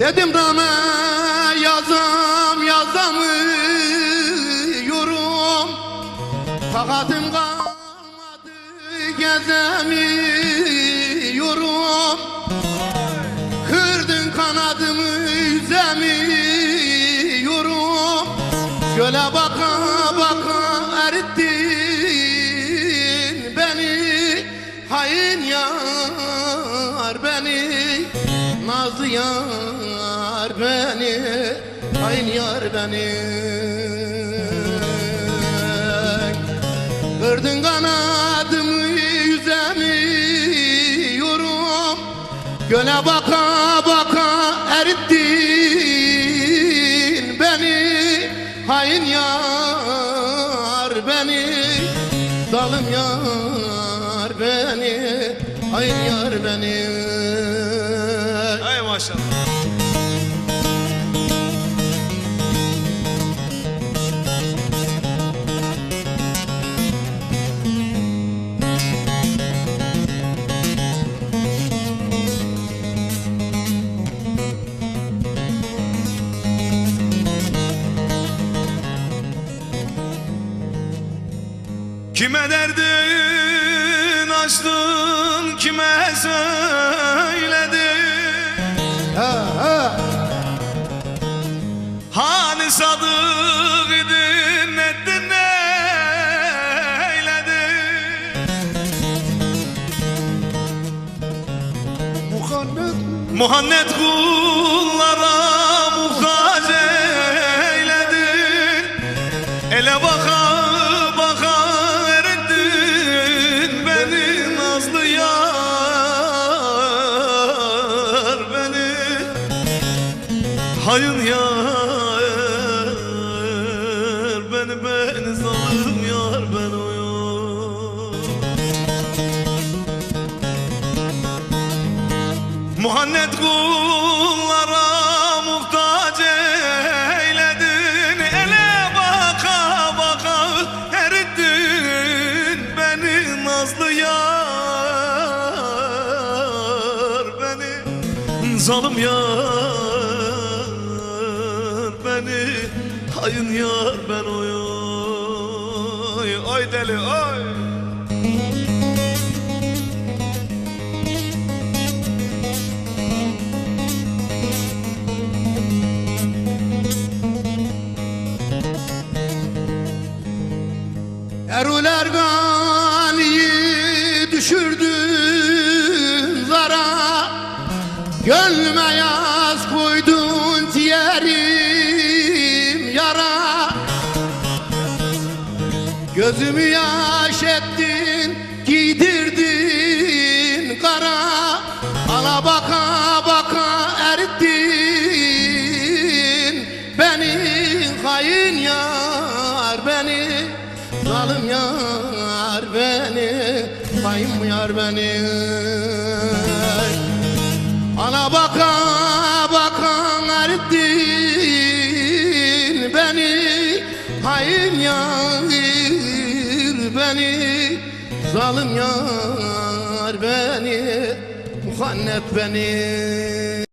Dedim rana yazam yazamıyorum. Takatim kalmadı gezemiyorum. Kırdın kanadımı yüzemiyorum Göle baka baka erittin beni. Hain yar beni Nazlı yar beni Hain yar beni. Kırdın kanadımı yüzemiyorum Göle baka baka erittin beni Hain yar beni. Zalim yar beni Hain yar beni maşallah. Kime derdin açtın, kime söyledin? Sadık idin ettin eyledin Muhammed Muhammed kullara muhtaç eyledin Ele baka baka erittin beni nazlı yar beni. Hayır yar beni zalim yar ben oyun Muhammed kullara muhtaç eyledin Ele baka baka erittin beni nazlı yar beni. Zalim yar beni Hayın yar ben oy oy. Oy deli oy. Erol Ergani'yi düşürdün zara. Gönlüme yaz koydun ciğerim yara. Gözümü yaş ettin giydirdin kara. Ala baka baka erittin beni. Hain yar beni Zalim yar beni hain yar beni. Ana baka Hain yar beni Zalim yar beni Muhannet beni